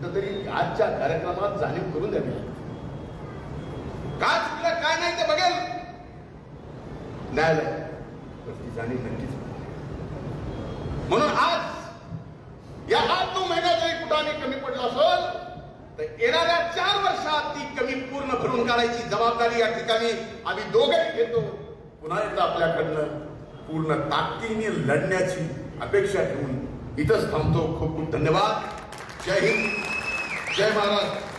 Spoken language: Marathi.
कुठंतरी आजच्या कार्यक्रमात जाणीव करून द्यावी लागते काय चुकलं काय नाही ते बघेल. न्यायालय. तर ती जाणीव नक्कीच म्हणून आज या आठ नऊ महिन्यात जरी कुठाने कमी पडला असेल तर येणाऱ्या चार वर्षात ती कमी पूर्ण भरून काढायची जबाबदारी या ठिकाणी आम्ही दोघेही घेतो. पुन्हा एकदा आपल्याकडनं पूर्ण ताकदीने लढण्याची अपेक्षा ठेवून इथंच थांबतो. खूप खूप धन्यवाद. जय हिंद. जय महाराष्ट्र